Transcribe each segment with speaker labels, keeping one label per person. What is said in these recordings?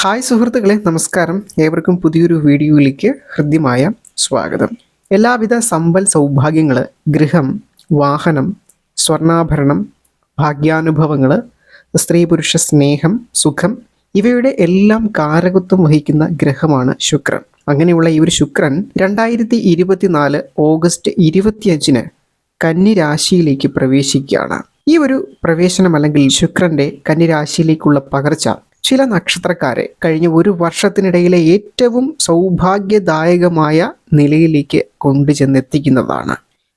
Speaker 1: Hi സുഹൃത്തുക്കളെ നമസ്കാരം. ഏവർക്കും പുതിയൊരു വീഡിയോയിലേക്ക് ഹൃദ്യമായ സ്വാഗതം. എല്ലാവിധ സമ്പൽ സൗഭാഗ്യങ്ങൾ ഗൃഹം വാഹനം സ്വർണാഭരണം ഭാഗ്യാനുഭവങ്ങൾ സ്ത്രീ പുരുഷ സ്നേഹം സുഖം ഇവയുടെ എല്ലാം കാരകത്വം വഹിക്കുന്ന ഗ്രഹമാണ് ശുക്രൻ. അങ്ങനെയുള്ള ഈ ഒരു ശുക്രൻ രണ്ടായിരത്തി ഇരുപത്തിനാല് ഓഗസ്റ്റ് ഇരുപത്തിയഞ്ചിന് കന്നിരാശിയിലേക്ക് പ്രവേശിക്കുകയാണ്. ഈ ഒരു പ്രവേശനം അല്ലെങ്കിൽ ശുക്രന്റെ കന്നിരാശിയിലേക്കുള്ള പകർച്ച ചില നക്ഷത്രക്കാരെ കഴിഞ്ഞ ഒരു വർഷത്തിനിടയിലെ ഏറ്റവും സൗഭാഗ്യദായകമായ നിലയിലേക്ക് കൊണ്ടുചെന്നെത്തിക്കുന്നതാണ്.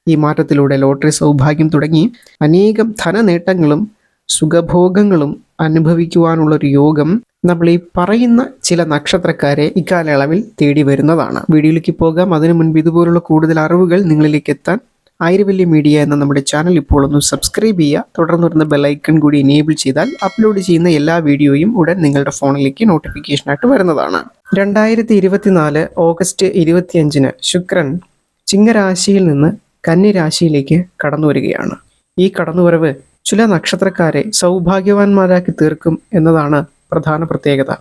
Speaker 1: ഈ മാറ്റത്തിലൂടെ ലോട്ടറി സൗഭാഗ്യം തുടങ്ങി അനേകം ധനനേട്ടങ്ങളും സുഖഭോഗങ്ങളും അനുഭവിക്കുവാനുള്ളൊരു യോഗം നമ്മൾ ഈ പറയുന്ന ചില നക്ഷത്രക്കാരെ ഇക്കാലയളവിൽ തേടി വരുന്നതാണ് വീഡിയോയിലേക്ക് പോകാം. അതിനു മുൻപ് ഇതുപോലുള്ള കൂടുതൽ അറിവുകൾ നിങ്ങളിലേക്ക് എത്താൻ ആയിരവല്യ മീഡിയ എന്ന നമ്മുടെ ചാനൽ ഇപ്പോൾ ഒന്ന് സബ്സ്ക്രൈബ് ചെയ്യുക. തുടർന്ന് വരുന്ന ബെല്ലൈക്കൺ കൂടി എനേബിൾ ചെയ്താൽ അപ്ലോഡ് ചെയ്യുന്ന എല്ലാ വീഡിയോയും ഉടൻ നിങ്ങളുടെ ഫോണിലേക്ക് നോട്ടിഫിക്കേഷനായിട്ട് വരുന്നതാണ്. രണ്ടായിരത്തി ഇരുപത്തിനാല് ഓഗസ്റ്റ് ഇരുപത്തിയഞ്ചിന് ശുക്രൻ ചിങ്ങരാശിയിൽ നിന്ന് കന്നിരാശിയിലേക്ക് കടന്നു വരികയാണ്. ഈ കടന്നുവരവ് ചില നക്ഷത്രക്കാരെ സൗഭാഗ്യവാന്മാരാക്കി തീർക്കും എന്നതാണ് പ്രധാന പ്രത്യേകത.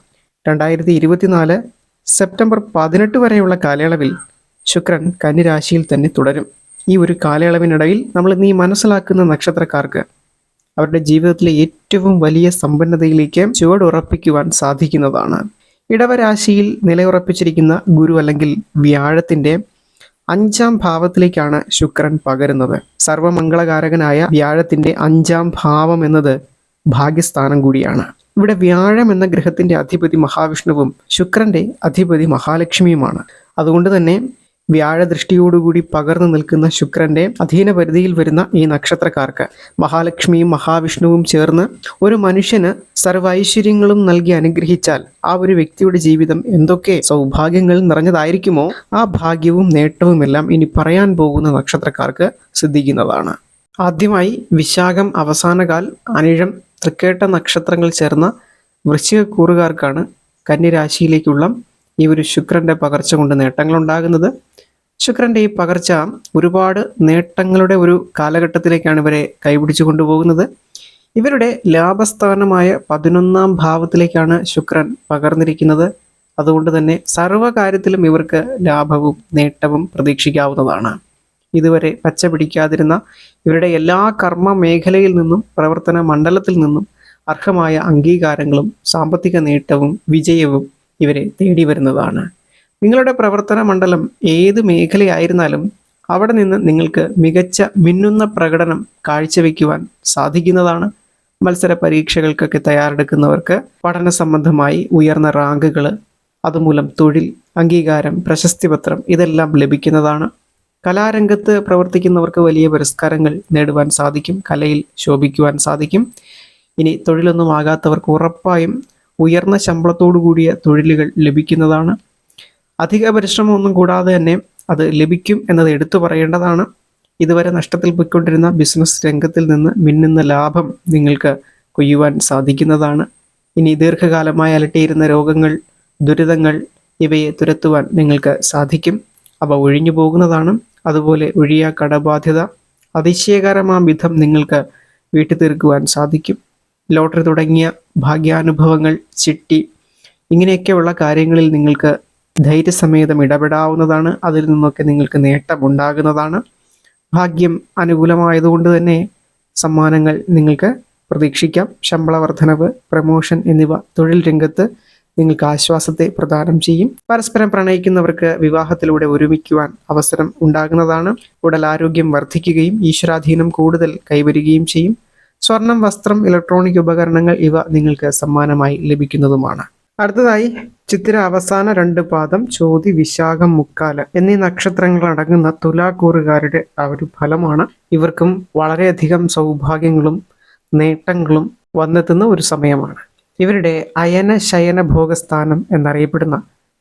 Speaker 1: രണ്ടായിരത്തി ഇരുപത്തിനാല് സെപ്റ്റംബർ പതിനെട്ട് വരെയുള്ള കാലയളവിൽ ശുക്രൻ കന്നിരാശിയിൽ തന്നെ തുടരും. ഈ ഒരു കാലയളവിനിടയിൽ നമ്മൾ നീ മനസ്സിലാക്കുന്ന നക്ഷത്രക്കാർക്ക് അവരുടെ ജീവിതത്തിലെ ഏറ്റവും വലിയ സമ്പന്നതയിലേക്ക് ചുവടുറപ്പിക്കുവാൻ സാധിക്കുന്നതാണ്. ഇടവരാശിയിൽ നിലയുറപ്പിച്ചിരിക്കുന്ന ഗുരു അല്ലെങ്കിൽ വ്യാഴത്തിന്റെ അഞ്ചാം ഭാവത്തിലേക്കാണ് ശുക്രൻ പകരുന്നത്. സർവമംഗളകാരകനായ വ്യാഴത്തിന്റെ അഞ്ചാം ഭാവം എന്നത് ഭാഗ്യസ്ഥാനം കൂടിയാണ്. ഇവിടെ വ്യാഴം എന്ന ഗ്രഹത്തിന്റെ അധിപതി മഹാവിഷ്ണുവും ശുക്രന്റെ അധിപതി മഹാലക്ഷ്മിയുമാണ്. അതുകൊണ്ട് തന്നെ വ്യാഴദൃഷ്ടിയോടുകൂടി പകർന്നു നിൽക്കുന്ന ശുക്രന്റെ അധീന പരിധിയിൽ വരുന്ന ഈ നക്ഷത്രക്കാർക്ക് മഹാലക്ഷ്മിയും മഹാവിഷ്ണുവും ചേർന്ന് ഒരു മനുഷ്യന് സർവൈശ്വര്യങ്ങളും നൽകി അനുഗ്രഹിച്ചാൽ ആ ഒരു വ്യക്തിയുടെ ജീവിതം എന്തൊക്കെ സൗഭാഗ്യങ്ങൾ നിറഞ്ഞതായിരിക്കുമോ ആ ഭാഗ്യവും നേട്ടവും എല്ലാം ഇനി പറയാൻ പോകുന്ന നക്ഷത്രക്കാർക്ക് സിദ്ധിക്കുന്നതാണ്. ആദ്യമായി വിശാഖം അവസാനകാൽ അനിഴം തൃക്കേട്ട നക്ഷത്രങ്ങൾ ചേർന്ന വൃശ്ചികക്കൂറുകാർക്കാണ് കന്യരാശിയിലേക്കുള്ള ഈ ഒരു ശുക്രന്റെ പകർച്ച കൊണ്ട് നേട്ടങ്ങൾ ഉണ്ടാകുന്നത് ശുക്രന്റെ ഈ പകർച്ച ഒരുപാട് നേട്ടങ്ങളുടെ ഒരു കാലഘട്ടത്തിലേക്കാണ് ഇവരെ കൈപിടിച്ചു കൊണ്ടുപോകുന്നത്. ഇവരുടെ ലാഭസ്ഥാനമായ പതിനൊന്നാം ഭാവത്തിലേക്കാണ് ശുക്രൻ പകർന്നിരിക്കുന്നത്. അതുകൊണ്ട് തന്നെ സർവകാര്യത്തിലും ഇവർക്ക് ലാഭവും നേട്ടവും പ്രതീക്ഷിക്കാവുന്നതാണ്. ഇതുവരെ പച്ച പിടിക്കാതിരുന്ന ഇവരുടെ എല്ലാ കർമ്മ മേഖലയിൽ നിന്നും പ്രവർത്തന മണ്ഡലത്തിൽ നിന്നും അർഹമായ അംഗീകാരങ്ങളും സാമ്പത്തിക നേട്ടവും വിജയവും ഇവരെ തേടി വരുന്നതാണ് നിങ്ങളുടെ പ്രവർത്തന മണ്ഡലം ഏത് മേഖലയായിരുന്നാലും അവിടെ നിന്ന് നിങ്ങൾക്ക് മികച്ച മിന്നുന്ന പ്രകടനം കാഴ്ചവെക്കുവാൻ സാധിക്കുന്നതാണ്. മത്സര പരീക്ഷകൾക്കൊക്കെ തയ്യാറെടുക്കുന്നവർക്ക് പഠന സംബന്ധമായി ഉയർന്ന റാങ്കുകൾ അതുമൂലം തൊഴിൽ അംഗീകാരം പ്രശസ്തിപത്രം ഇതെല്ലാം ലഭിക്കുന്നതാണ്. കലാരംഗത്ത് പ്രവർത്തിക്കുന്നവർക്ക് വലിയ പുരസ്കാരങ്ങൾ നേടുവാൻ സാധിക്കും കലയിൽ ശോഭിക്കുവാൻ സാധിക്കും. ഇനി തൊഴിലൊന്നും ആകാത്തവർക്ക് ഉറപ്പായും ഉയർന്ന ശമ്പളത്തോടു കൂടിയ തൊഴിലുകൾ ലഭിക്കുന്നതാണ്. അധിക പരിശ്രമമൊന്നും കൂടാതെ തന്നെ അത് ലഭിക്കും എന്നത് എടുത്തു പറയേണ്ടതാണ്. ഇതുവരെ നഷ്ടത്തിൽ പോയിക്കൊണ്ടിരുന്ന ബിസിനസ് രംഗത്തിൽ നിന്ന് മിന്നുന്ന ലാഭം നിങ്ങൾക്ക് കൊയ്യുവാൻ സാധിക്കുന്നതാണ്. ഇനി ദീർഘകാലമായി അലട്ടിയിരുന്ന രോഗങ്ങൾ ദുരിതങ്ങൾ ഇവയെ തുരത്തുവാൻ നിങ്ങൾക്ക് സാധിക്കും. അവ ഒഴിഞ്ഞു പോകുന്നതാണ്. അതുപോലെ ഒഴിയ കടബാധ്യത അതിശയകരമാം വിധം നിങ്ങൾക്ക് വീട്ടു തീർക്കുവാൻ സാധിക്കും. ലോട്ടറി തുടങ്ങിയ ഭാഗ്യാനുഭവങ്ങൾ ചിട്ടി ഇങ്ങനെയൊക്കെയുള്ള കാര്യങ്ങളിൽ നിങ്ങൾക്ക് ധൈര്യസമേതം ഇടപെടാവുന്നതാണ്. അതിൽ നിന്നൊക്കെ നിങ്ങൾക്ക് നേട്ടമുണ്ടാകുന്നതാണ്. ഭാഗ്യം അനുകൂലമായതുകൊണ്ട് തന്നെ സമ്മാനങ്ങൾ നിങ്ങൾക്ക് പ്രതീക്ഷിക്കാം. ശമ്പള വർധനവ് പ്രമോഷൻ എന്നിവ തൊഴിൽ രംഗത്ത് നിങ്ങൾക്ക് ആശ്വാസത്തെ പ്രദാനം ചെയ്യും. പരസ്പരം പ്രണയിക്കുന്നവർക്ക് വിവാഹത്തിലൂടെ ഒരുമിക്കുവാൻ അവസരം ഉണ്ടാകുന്നതാണ്. ഉടലാരോഗ്യം വർദ്ധിക്കുകയും ഈശ്വരാധീനം കൂടുതൽ കൈവരികയും ചെയ്യും. സ്വർണം വസ്ത്രം ഇലക്ട്രോണിക് ഉപകരണങ്ങൾ ഇവ നിങ്ങൾക്ക് സമ്മാനമായി ലഭിക്കുന്നതുമാണ്. അടുത്തതായി ചിത്തിര അവസാന രണ്ട് പാദം ചോതി വിശാഖം മുക്കാല എന്നീ നക്ഷത്രങ്ങൾ അടങ്ങുന്ന തുലാക്കൂറുകാരുടെ ആ ഒരു ഫലമാണ് ഇവർക്കും വളരെയധികം സൗഭാഗ്യങ്ങളും നേട്ടങ്ങളും വന്നെത്തുന്ന ഒരു സമയമാണ്. ഇവരുടെ അയന ശയന ഭോഗസ്ഥാനം എന്നറിയപ്പെടുന്ന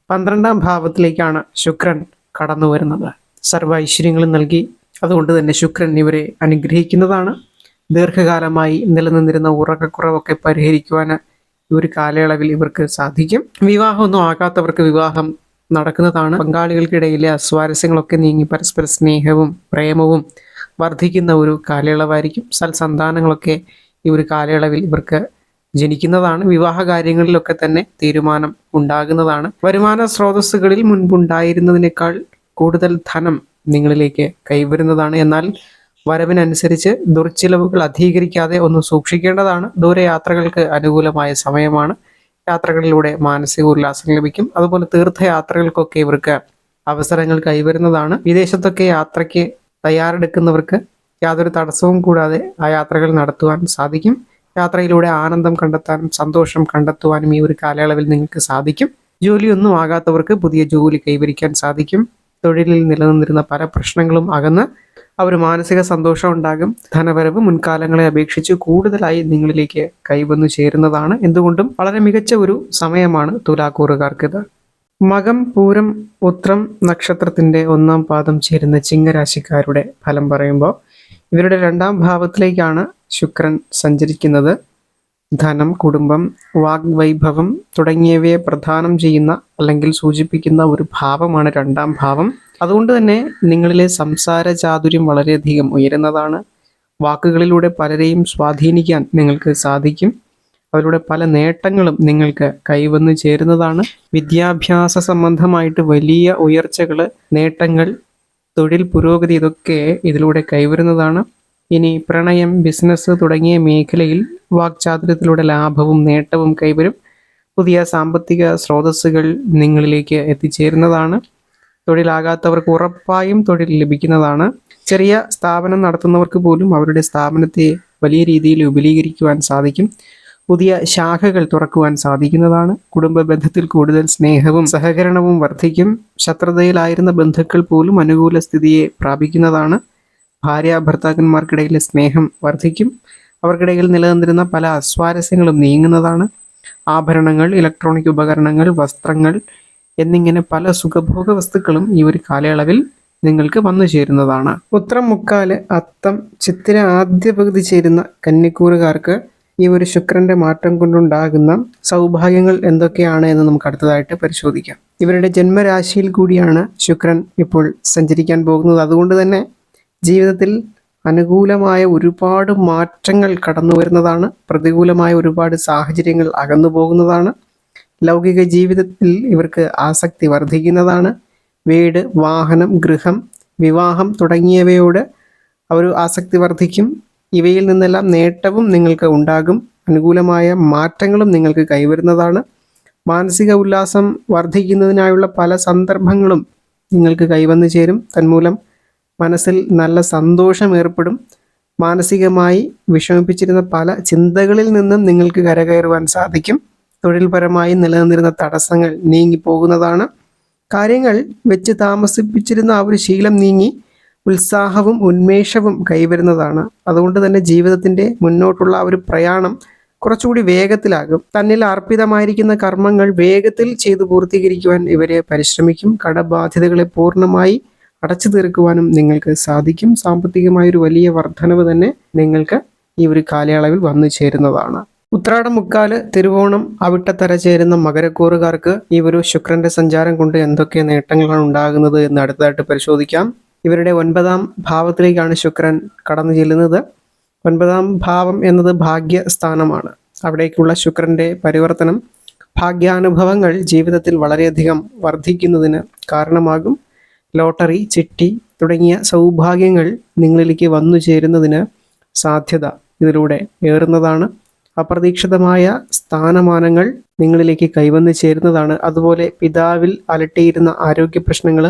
Speaker 1: പന്ത്രണ്ടാം ഭാവത്തിലേക്കാണ് ശുക്രൻ കടന്നു വരുന്നത്. സർവ ഐശ്വര്യങ്ങളും നൽകി അതുകൊണ്ട് തന്നെ ശുക്രൻ ഇവരെ അനുഗ്രഹിക്കുന്നതാണ്. ദീർഘകാലമായി നിലനിന്നിരുന്ന ഉറക്കക്കുറവൊക്കെ പരിഹരിക്കുവാൻ ഈ ഒരു കാലയളവിൽ ഇവർക്ക് സാധിക്കും. വിവാഹമൊന്നും ആകാത്തവർക്ക് വിവാഹം നടക്കുന്നതാണ്. പങ്കാളികൾക്കിടയിലെ അസ്വാരസ്യങ്ങളൊക്കെ നീങ്ങി പരസ്പര സ്നേഹവും പ്രേമവും വർദ്ധിക്കുന്ന ഒരു കാലയളവായിരിക്കും. സൽസന്താനങ്ങളൊക്കെ ഈ ഒരു കാലയളവിൽ ഇവർക്ക് ജനിക്കുന്നതാണ്. വിവാഹ കാര്യങ്ങളിലൊക്കെ തന്നെ തീരുമാനം ഉണ്ടാകുന്നതാണ്. വരുമാന സ്രോതസ്സുകളിൽ മുൻപുണ്ടായിരുന്നതിനേക്കാൾ കൂടുതൽ ധനം നിങ്ങളിലേക്ക് കൈവരുന്നതാണ്. എന്നാൽ വരവിനനുസരിച്ച് ദുർച്ചിലവുകൾ അധികരിക്കാതെ ഒന്ന് സൂക്ഷിക്കേണ്ടതാണ്. ദൂരയാത്രകൾക്ക് അനുകൂലമായ സമയമാണ്. യാത്രകളിലൂടെ മാനസിക ഉല്ലാസം ലഭിക്കും. അതുപോലെ തീർത്ഥയാത്രകൾക്കൊക്കെ ഇവർക്ക് അവസരങ്ങൾ കൈവരുന്നതാണ്. വിദേശത്തൊക്കെ യാത്രയ്ക്ക് തയ്യാറെടുക്കുന്നവർക്ക് യാതൊരു തടസ്സവും കൂടാതെ ആ യാത്രകൾ നടത്തുവാൻ സാധിക്കും. യാത്രയിലൂടെ ആനന്ദം കണ്ടെത്താനും സന്തോഷം കണ്ടെത്തുവാനും ഈ ഒരു കാലയളവിൽ നിങ്ങൾക്ക് സാധിക്കും. ജോലിയൊന്നും ആകാത്തവർക്ക് പുതിയ ജോലി കൈവരിക്കാൻ സാധിക്കും. തൊഴിലിൽ നിലനിന്നിരുന്ന പല പ്രശ്നങ്ങളും അകന്ന് ഒരു മാനസിക സന്തോഷം ഉണ്ടാകും. ധനവരവ് മുൻകാലങ്ങളെ അപേക്ഷിച്ച് കൂടുതലായി നിങ്ങളിലേക്ക് കൈവന്നു ചേരുന്നതാണ്. എന്തുകൊണ്ടും വളരെ മികച്ച ഒരു സമയമാണ് തുലാക്കൂറുകാർക്കിത് മകം പൂരം ഉത്രം നക്ഷത്രത്തിന്റെ ഒന്നാം പാദം ചേരുന്ന ചിങ്ങരാശിക്കാരുടെ ഫലം പറയുമ്പോൾ ഇവരുടെ രണ്ടാം ഭാവത്തിലേക്കാണ് ശുക്രൻ സഞ്ചരിക്കുന്നത്. ധനം കുടുംബം വാഗ്വൈഭവം തുടങ്ങിയവയെ പ്രധാനം ചെയ്യുന്ന അല്ലെങ്കിൽ സൂചിപ്പിക്കുന്ന ഒരു ഭാവമാണ് രണ്ടാം ഭാവം. അതുകൊണ്ട് തന്നെ നിങ്ങളിലെ സംസാര ചാതുര്യം വളരെയധികം ഉയരുന്നതാണ്. വാക്കുകളിലൂടെ പലരെയും സ്വാധീനിക്കാൻ നിങ്ങൾക്ക് സാധിക്കും. അവരുടെ പല നേട്ടങ്ങളും നിങ്ങൾക്ക് കൈവന്നു ചേരുന്നതാണ്. വിദ്യാഭ്യാസ സംബന്ധമായിട്ട് വലിയ ഉയർച്ചകൾ നേട്ടങ്ങൾ തൊഴിൽ പുരോഗതി ഇതൊക്കെ ഇതിലൂടെ കൈവരുന്നതാണ്. ഇനി പ്രണയം ബിസിനസ് തുടങ്ങിയ മേഖലയിൽ വാക്ചാതുര്യത്തിലൂടെ ലാഭവും നേട്ടവും കൈവരും. പുതിയ സാമ്പത്തിക സ്രോതസ്സുകൾ നിങ്ങളിലേക്ക് എത്തിച്ചേരുന്നതാണ്. തൊഴിലാകാത്തവർക്ക് ഉറപ്പായും തൊഴിൽ ലഭിക്കുന്നതാണ്. ചെറിയ സ്ഥാപനം നടത്തുന്നവർക്ക് പോലും അവരുടെ സ്ഥാപനത്തെ വലിയ രീതിയിൽ വിപുലീകരിക്കുവാൻ സാധിക്കും. പുതിയ ശാഖകൾ തുറക്കുവാൻ സാധിക്കുന്നതാണ്. കുടുംബ ബന്ധത്തിൽ കൂടുതൽ സ്നേഹവും സഹകരണവും വർദ്ധിക്കും. ശത്രുതയിലായിരുന്ന ബന്ധുക്കൾ പോലും അനുകൂല സ്ഥിതിയെ പ്രാപിക്കുന്നതാണ്. ഭാര്യ ഭർത്താക്കന്മാർക്കിടയിലെ സ്നേഹം വർദ്ധിക്കും. അവർക്കിടയിൽ നിലനിന്നിരുന്ന പല അസ്വാരസ്യങ്ങളും നീങ്ങുന്നതാണ്. ആഭരണങ്ങൾ ഇലക്ട്രോണിക് ഉപകരണങ്ങൾ വസ്ത്രങ്ങൾ എന്നിങ്ങനെ പല സുഖഭോഗ വസ്തുക്കളും ഈ ഒരു കാലയളവിൽ നിങ്ങൾക്ക് വന്നു ചേരുന്നതാണ്. ഉത്രം മുക്കാൽ അത്തം ചിത്തിര ആദ്യ പകുതി ചേരുന്ന കന്നിക്കൂറുകാർക്ക് ഈ ഒരു ശുക്രന്റെ മാറ്റം കൊണ്ടുണ്ടാകുന്ന സൗഭാഗ്യങ്ങൾ എന്തൊക്കെയാണ് എന്ന് നമുക്ക് അടുത്തതായിട്ട് പരിശോധിക്കാം. ഇവരുടെ ജന്മരാശിയിൽ കൂടിയാണ് ശുക്രൻ ഇപ്പോൾ സഞ്ചരിക്കാൻ പോകുന്നത്. അതുകൊണ്ട് തന്നെ ജീവിതത്തിൽ അനുകൂലമായ ഒരുപാട് മാറ്റങ്ങൾ കടന്നു വരുന്നതാണ് പ്രതികൂലമായ ഒരുപാട് സാഹചര്യങ്ങൾ അകന്നു പോകുന്നതാണ് ലൗകിക ജീവിതത്തിൽ ഇവർക്ക് ആസക്തി വർദ്ധിക്കുന്നതാണ്. വീട് വാഹനം ഗൃഹം വിവാഹം തുടങ്ങിയവയോട് ഒരു ആസക്തി വർദ്ധിക്കും. ഇവയിൽ നിന്നെല്ലാം നേട്ടവും നിങ്ങൾക്ക് ഉണ്ടാകും. അനുകൂലമായ മാറ്റങ്ങളും നിങ്ങൾക്ക് കൈവരുന്നതാണ്. മാനസിക ഉല്ലാസം വർദ്ധിക്കുന്നതിനായുള്ള പല സന്ദർഭങ്ങളും നിങ്ങൾക്ക് കൈവന്നു ചേരും. തന്മൂലം മനസ്സിൽ നല്ല സന്തോഷം ഏർപ്പെടും. മാനസികമായി വിഷമിപ്പിച്ചിരുന്ന പല ചിന്തകളിൽ നിന്നും നിങ്ങൾക്ക് കരകയറുവാൻ സാധിക്കും. തൊഴിൽപരമായി നിലനിന്നിരുന്ന തടസ്സങ്ങൾ നീങ്ങി പോകുന്നതാണ് കാര്യങ്ങൾ വെച്ച് താമസിപ്പിച്ചിരുന്ന ആ ഒരു ശീലം നീങ്ങി ഉത്സാഹവും ഉന്മേഷവും കൈവരുന്നതാണ്. അതുകൊണ്ട് തന്നെ ജീവിതത്തിന്റെ മുന്നോട്ടുള്ള ആ ഒരു പ്രയാണം കുറച്ചുകൂടി വേഗത്തിലാകും. തന്നിൽ അർപ്പിതമായിരിക്കുന്ന കർമ്മങ്ങൾ വേഗത്തിൽ ചെയ്തു പൂർത്തീകരിക്കുവാൻ ഇവരെ പരിശ്രമിക്കും. കടബാധ്യതകളെ പൂർണമായി അടച്ചു തീർക്കുവാനും നിങ്ങൾക്ക് സാധിക്കും. സാമ്പത്തികമായ ഒരു വലിയ വർധനവ് തന്നെ നിങ്ങൾക്ക് ഈ ഒരു കാലയളവിൽ വന്നു ചേരുന്നതാണ്. ഉത്രാടം മുക്കാൽ തിരുവോണം അവിട്ടത്തര ചേരുന്ന മകരക്കൂറുകാർക്ക് ഈ ഒരു ശുക്രന്റെ സഞ്ചാരം കൊണ്ട് എന്തൊക്കെ നേട്ടങ്ങളാണ് ഉണ്ടാകുന്നത് എന്ന് അടുത്തതായിട്ട് പരിശോധിക്കാം. ഇവരുടെ ഒൻപതാം ഭാവത്തിലേക്കാണ് ശുക്രൻ കടന്നു ചെല്ലുന്നത്. ഒൻപതാം ഭാവം എന്നത് ഭാഗ്യസ്ഥാനമാണ്. അവിടേക്കുള്ള ശുക്രന്റെ പരിവർത്തനം ഭാഗ്യാനുഭവങ്ങൾ ജീവിതത്തിൽ വളരെയധികം വർദ്ധിക്കുന്നതിന് കാരണമാകും. ലോട്ടറി ചിട്ടി തുടങ്ങിയ സൗഭാഗ്യങ്ങൾ നിങ്ങളിലേക്ക് വന്നു ചേരുന്നതിന് സാധ്യത ഇതിലൂടെ ഏറുന്നതാണ്. അപ്രതീക്ഷിതമായ സ്ഥാനമാനങ്ങൾ നിങ്ങളിലേക്ക് കൈവന്നു ചേരുന്നതാണ്. അതുപോലെ പിതാവിൽ അലട്ടിയിരുന്ന ആരോഗ്യ പ്രശ്നങ്ങൾ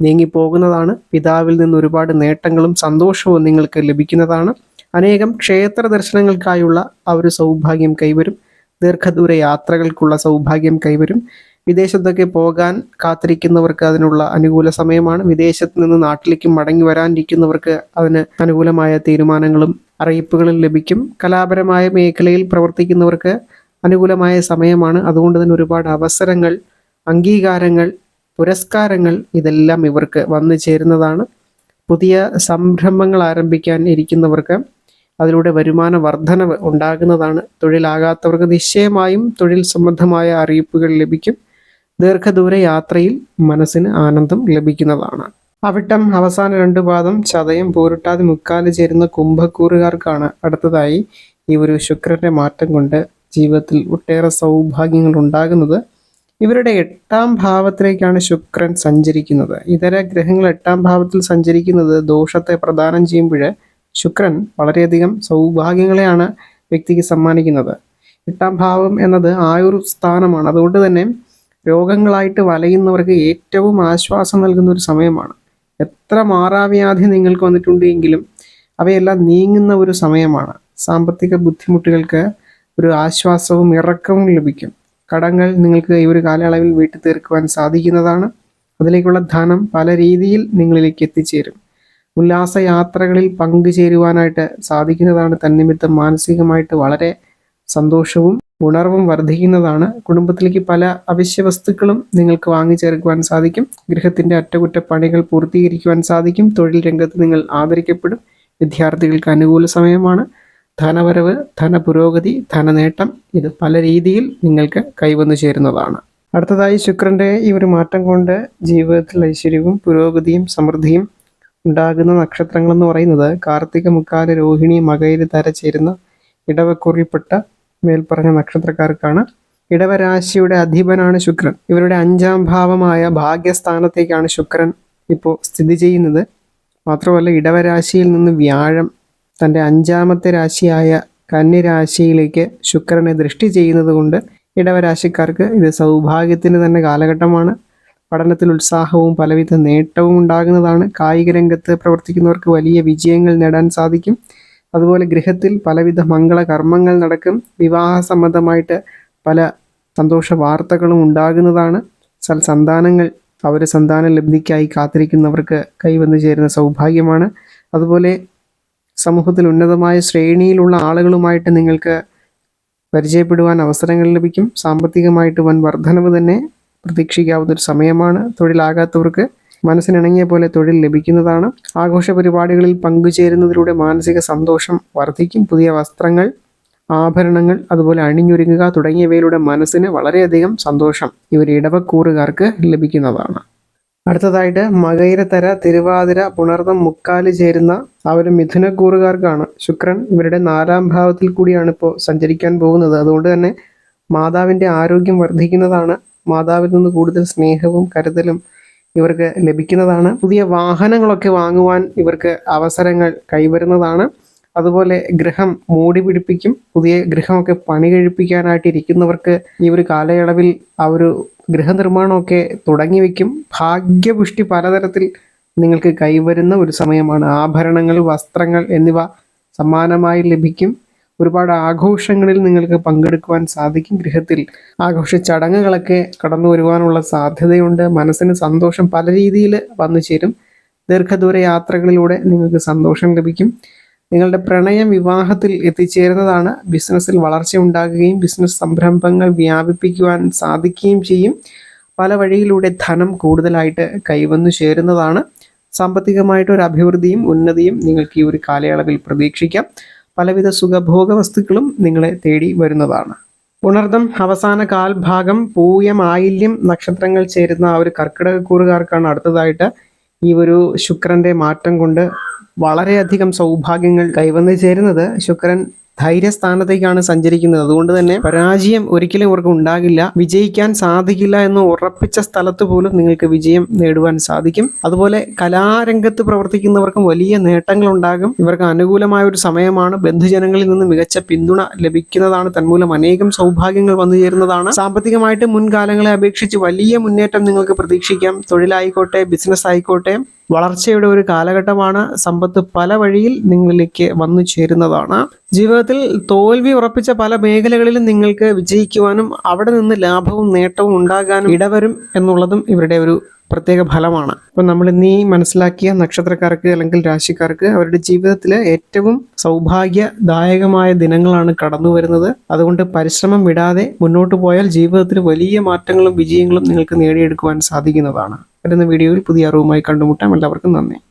Speaker 1: നീങ്ങിപ്പോകുന്നതാണ്. പിതാവിൽ നിന്ന് ഒരുപാട് നേട്ടങ്ങളും സന്തോഷവും നിങ്ങൾക്ക് ലഭിക്കുന്നതാണ്. അനേകം ക്ഷേത്ര ദർശനങ്ങൾക്കായുള്ള ആ ഒരു സൗഭാഗ്യം കൈവരും. ദീർഘദൂര യാത്രകൾക്കുള്ള സൗഭാഗ്യം കൈവരും. വിദേശത്തൊക്കെ പോകാൻ കാത്തിരിക്കുന്നവർക്ക് അതിനുള്ള അനുകൂല സമയമാണ്. വിദേശത്ത് നിന്ന് നാട്ടിലേക്ക് മടങ്ങി വരാനിരിക്കുന്നവർക്ക് അതിന് അനുകൂലമായ തീരുമാനങ്ങളും അറിയിപ്പുകളും ലഭിക്കും. കലാപരമായ മേഖലയിൽ പ്രവർത്തിക്കുന്നവർക്ക് അനുകൂലമായ സമയമാണ്. അതുകൊണ്ട് തന്നെ ഒരുപാട് അവസരങ്ങൾ അംഗീകാരങ്ങൾ പുരസ്കാരങ്ങൾ ഇതെല്ലാം ഇവർക്ക് വന്നു ചേരുന്നതാണ്. പുതിയ സംരംഭങ്ങൾ ആരംഭിക്കാൻ ഇരിക്കുന്നവർക്ക് അതിലൂടെ വരുമാന വർധനവ് ഉണ്ടാകുന്നതാണ്. തൊഴിലാകാത്തവർക്ക് നിശ്ചയമായും തൊഴിൽ സംബന്ധമായ അറിയിപ്പുകൾ ലഭിക്കും. ദീർഘദൂര യാത്രയിൽ മനസ്സിന് ആനന്ദം ലഭിക്കുന്നതാണ്. അവിട്ടം അവസാന രണ്ടു പാദം ചതയം പോരുട്ടാതെ മുക്കാൽ ചേരുന്ന കുംഭക്കൂറുകാർക്കാണ് അടുത്തതായി ഈ ഒരു ശുക്രന്റെ മാറ്റം കൊണ്ട് ജീവിതത്തിൽ ഒട്ടേറെ സൗഭാഗ്യങ്ങൾ ഉണ്ടാകുന്നത്. ഇവരുടെ എട്ടാം ഭാവത്തിലേക്കാണ് ശുക്രൻ സഞ്ചരിക്കുന്നത്. ഇതര ഗ്രഹങ്ങൾ എട്ടാം ഭാവത്തിൽ സഞ്ചരിക്കുന്നത് ദോഷത്തെ പ്രദാനം ചെയ്യുമ്പോൾ ശുക്രൻ വളരെയധികം സൗഭാഗ്യങ്ങളെയാണ് വ്യക്തിക്ക് സമ്മാനിക്കുന്നത്. എട്ടാം ഭാവം എന്നത് ആയുർ സ്ഥാനമാണ് അതുകൊണ്ട് തന്നെ രോഗങ്ങളായിട്ട് വലയുന്നവർക്ക് ഏറ്റവും ആശ്വാസം നൽകുന്ന ഒരു സമയമാണ്. എത്ര മാറാവ്യാധി നിങ്ങൾക്ക് വന്നിട്ടുണ്ടെങ്കിലും അവയെല്ലാം നീങ്ങുന്ന ഒരു സമയമാണ്. സാമ്പത്തിക ബുദ്ധിമുട്ടുകൾക്ക് ഒരു ആശ്വാസവും ഇറക്കവും ലഭിക്കും. കടങ്ങൾ നിങ്ങൾക്ക് ഈ ഒരു കാലയളവിൽ വീട്ടിൽ തീർക്കുവാൻ സാധിക്കുന്നതാണ്. അതിലേക്കുള്ള ധനം പല രീതിയിൽ നിങ്ങളിലേക്ക് എത്തിച്ചേരും. ഉല്ലാസയാത്രകളിൽ പങ്കുചേരുവാനായിട്ട് സാധിക്കുന്നതാണ് തന്നിമിത്തം മാനസികമായിട്ട് വളരെ സന്തോഷവും ഉണർവും വർദ്ധിക്കുന്നതാണ് കുടുംബത്തിലേക്ക് പല അവശ്യ വസ്തുക്കളും നിങ്ങൾക്ക് വാങ്ങിച്ചേർക്കുവാൻ സാധിക്കും. ഗൃഹത്തിന്റെ അറ്റകുറ്റപ്പണികൾ പൂർത്തീകരിക്കുവാൻ സാധിക്കും. തൊഴിൽ രംഗത്ത് നിങ്ങൾ ആദരിക്കപ്പെടും. വിദ്യാർത്ഥികൾക്ക് അനുകൂല സമയമാണ്. ധനവരവ് ധനപുരോഗതി ധനനേട്ടം ഇത് പല രീതിയിൽ നിങ്ങൾക്ക് കൈവന്നു ചേരുന്നതാണ്. അടുത്തതായി ശുക്രന്റെ ഈ ഒരു മാറ്റം കൊണ്ട് ജീവിതത്തിൽ ഐശ്വര്യവും പുരോഗതിയും സമൃദ്ധിയും ഉണ്ടാകുന്ന നക്ഷത്രങ്ങളെന്ന് പറയുന്നത് കാർത്തിക മുക്കാല രോഹിണി മകയിൽ തര ചേരുന്ന മേൽപ്പറഞ്ഞ നക്ഷത്രക്കാർക്കാണ്. ഇടവരാശിയുടെ അധിപനാണ് ശുക്രൻ. ഇവരുടെ അഞ്ചാം ഭാവമായ ഭാഗ്യസ്ഥാനത്തേക്കാണ് ശുക്രൻ ഇപ്പോൾ സ്ഥിതി ചെയ്യുന്നത്. മാത്രമല്ല ഇടവരാശിയിൽ നിന്ന് വ്യാഴം തന്റെ അഞ്ചാമത്തെ രാശിയായ കന്നിരാശിയിലേക്ക് ശുക്രനെ ദൃഷ്ടി ചെയ്യുന്നത് കൊണ്ട് ഇടവരാശിക്കാർക്ക് ഇത് സൗഭാഗ്യത്തിന് തന്നെ കാലഘട്ടമാണ്. പഠനത്തിൽ ഉത്സാഹവും പലവിധ നേട്ടവും ഉണ്ടാകുന്നതാണ്. കായിക രംഗത്ത് പ്രവർത്തിക്കുന്നവർക്ക് വലിയ വിജയങ്ങൾ നേടാൻ സാധിക്കും. അതുപോലെ ഗൃഹത്തിൽ പലവിധ മംഗള കർമ്മങ്ങൾ നടക്കും. വിവാഹ സംബന്ധമായിട്ട് പല സന്തോഷ വാർത്തകളും ഉണ്ടാകുന്നതാണ്. സൽസന്താനങ്ങൾ അവരെ സന്താന ലബ്ധിക്കായി കാത്തിരിക്കുന്നവർക്ക് കൈവന്നു ചേരുന്ന സൗഭാഗ്യമാണ്. അതുപോലെ സമൂഹത്തിൽ ഉന്നതമായ ശ്രേണിയിലുള്ള ആളുകളുമായിട്ട് നിങ്ങൾക്ക് പരിചയപ്പെടുവാൻ അവസരങ്ങൾ ലഭിക്കും. സാമ്പത്തികമായിട്ട് വൻ വർധനവ് തന്നെ പ്രതീക്ഷിക്കാവുന്ന ഒരു സമയമാണ്. തൊഴിലാകാത്തവർക്ക് മനസ്സിനിണങ്ങിയ പോലെ തൊഴിൽ ലഭിക്കുന്നതാണ്. ആഘോഷ പരിപാടികളിൽ പങ്കുചേരുന്നതിലൂടെ മാനസിക സന്തോഷം വർദ്ധിക്കും. പുതിയ വസ്ത്രങ്ങൾ ആഭരണങ്ങൾ അതുപോലെ അണിഞ്ഞൊരുങ്ങുക തുടങ്ങിയവയിലൂടെ മനസ്സിന് വളരെയധികം സന്തോഷം ഇവർ ഇടവക്കൂറുകാർക്ക് ലഭിക്കുന്നതാണ്. അടുത്തതായിട്ട് മകയിരത്തര തിരുവാതിര പുണർന്നം മുക്കാൽ ചേരുന്ന ഒരു മിഥുനക്കൂറുകാർക്കാണ് ശുക്രൻ. ഇവരുടെ നാലാം ഭാവത്തിൽ കൂടിയാണ് ഇപ്പോൾ സഞ്ചരിക്കാൻ പോകുന്നത്. അതുകൊണ്ട് തന്നെ മാതാവിന്റെ ആരോഗ്യം വർദ്ധിക്കുന്നതാണ് മാതാവിൽ നിന്ന് കൂടുതൽ സ്നേഹവും കരുതലും ഇവർക്ക് ലഭിക്കുന്നതാണ്. പുതിയ വാഹനങ്ങളൊക്കെ വാങ്ങുവാൻ ഇവർക്ക് അവസരങ്ങൾ കൈവരുന്നതാണ്. അതുപോലെ ഗൃഹം മൂടി പിടിപ്പിക്കും. പുതിയ ഗൃഹമൊക്കെ പണി കഴിപ്പിക്കാനായിട്ട് ഇരിക്കുന്നവർക്ക് ഈ ഒരു കാലയളവിൽ ആ ഒരു ഗൃഹനിർമ്മാണമൊക്കെ തുടങ്ങി വയ്ക്കും ഭാഗ്യപുഷ്ടി പലതരത്തിൽ നിങ്ങൾക്ക് കൈവരുന്ന ഒരു സമയമാണ്. ആഭരണങ്ങൾ വസ്ത്രങ്ങൾ എന്നിവ സമ്മാനമായി ലഭിക്കും. ഒരുപാട് ആഘോഷങ്ങളിൽ നിങ്ങൾക്ക് പങ്കെടുക്കുവാൻ സാധിക്കും. ഗൃഹത്തിൽ ആഘോഷ ചടങ്ങുകളൊക്കെ കടന്നു വരുവാനുള്ള സാധ്യതയുണ്ട്. മനസ്സിന് സന്തോഷം പല രീതിയിൽ വന്നു ചേരും. ദീർഘദൂര യാത്രകളിലൂടെ നിങ്ങൾക്ക് സന്തോഷം ലഭിക്കും. നിങ്ങളുടെ പ്രണയം വിവാഹത്തിൽ എത്തിച്ചേരുന്നതാണ്. ബിസിനസ്സിൽ വളർച്ച ഉണ്ടാകുകയും ബിസിനസ് സംരംഭങ്ങൾ വ്യാപിപ്പിക്കുവാൻ സാധിക്കുകയും ചെയ്യും. പല വഴിയിലൂടെ ധനം കൂടുതലായിട്ട് കൈവന്നു ചേരുന്നതാണ്. സാമ്പത്തികമായിട്ട് ഒരു അഭിവൃദ്ധിയും ഉന്നതിയും നിങ്ങൾക്ക് ഈ ഒരു കാലയളവിൽ പ്രതീക്ഷിക്കാം. പലവിധ സുഖഭോഗ വസ്തുക്കളും നിങ്ങളെ തേടി വരുന്നതാണ്. ഉണർദം അവസാന കാൽഭാഗം പൂയം ആയില്യം നക്ഷത്രങ്ങൾ ചേരുന്ന ആ ഒരു കർക്കിടകക്കൂറുകാർക്കാണ് അടുത്തതായിട്ട് ഈ ഒരു ശുക്രന്റെ മാറ്റം കൊണ്ട് വളരെയധികം സൗഭാഗ്യങ്ങൾ കൈവന്നു ചേരുന്നത്. ശുക്രൻ ധൈര്യസ്ഥാനത്തേക്കാണ് സഞ്ചരിക്കുന്നത്. അതുകൊണ്ട് തന്നെ പരാജയം ഒരിക്കലും ഇവർക്ക് ഉണ്ടാകില്ല. വിജയിക്കാൻ സാധിക്കില്ല എന്ന് ഉറപ്പിച്ച സ്ഥലത്ത് പോലും നിങ്ങൾക്ക് വിജയം നേടുവാൻ സാധിക്കും. അതുപോലെ കലാരംഗത്ത് പ്രവർത്തിക്കുന്നവർക്കും വലിയ നേട്ടങ്ങൾ ഉണ്ടാകും ഇവർക്ക് അനുകൂലമായ ഒരു സമയമാണ്. ബന്ധുജനങ്ങളിൽ നിന്ന് മികച്ച പിന്തുണ ലഭിക്കുന്നതാണ്. തന്മൂലം അനേകം സൗഭാഗ്യങ്ങൾ വന്നു ചേരുന്നതാണ്. സാമ്പത്തികമായിട്ട് മുൻകാലങ്ങളെ അപേക്ഷിച്ച് വലിയ മുന്നേറ്റം നിങ്ങൾക്ക് പ്രതീക്ഷിക്കാം. തൊഴിലായിക്കോട്ടെ ബിസിനസ് ആയിക്കോട്ടെ വളർച്ചയുടെ ഒരു കാലഘട്ടമാണ്. സമ്പത്ത് പല വഴിയിൽ നിങ്ങളിലേക്ക് വന്നു ചേരുന്നതാണ്. ജീവിതത്തിൽ തോൽവി ഉറപ്പിച്ച പല മേഖലകളിലും നിങ്ങൾക്ക് വിജയിക്കുവാനും അവിടെ നിന്ന് ലാഭവും നേട്ടവും ഉണ്ടാകാനും ഇടവരും എന്നുള്ളതും ഇവരുടെ ഒരു പ്രത്യേക ഫലമാണ്. അപ്പം നമ്മൾ നീ മനസ്സിലാക്കിയ നക്ഷത്രക്കാർക്ക് അല്ലെങ്കിൽ രാശിക്കാർക്ക് അവരുടെ ജീവിതത്തിൽ ഏറ്റവും സൗഭാഗ്യദായകമായ ദിനങ്ങളാണ് കടന്നു വരുന്നത്. അതുകൊണ്ട് പരിശ്രമം വിടാതെ മുന്നോട്ട് പോയാൽ ജീവിതത്തിൽ വലിയ മാറ്റങ്ങളും വിജയങ്ങളും നിങ്ങൾക്ക് നേടിയെടുക്കുവാൻ സാധിക്കുന്നതാണ്. വരുന്ന വീഡിയോയിൽ പുതിയ അറിവുമായി കണ്ടുമുട്ടാം. എല്ലാവർക്കും നന്ദി.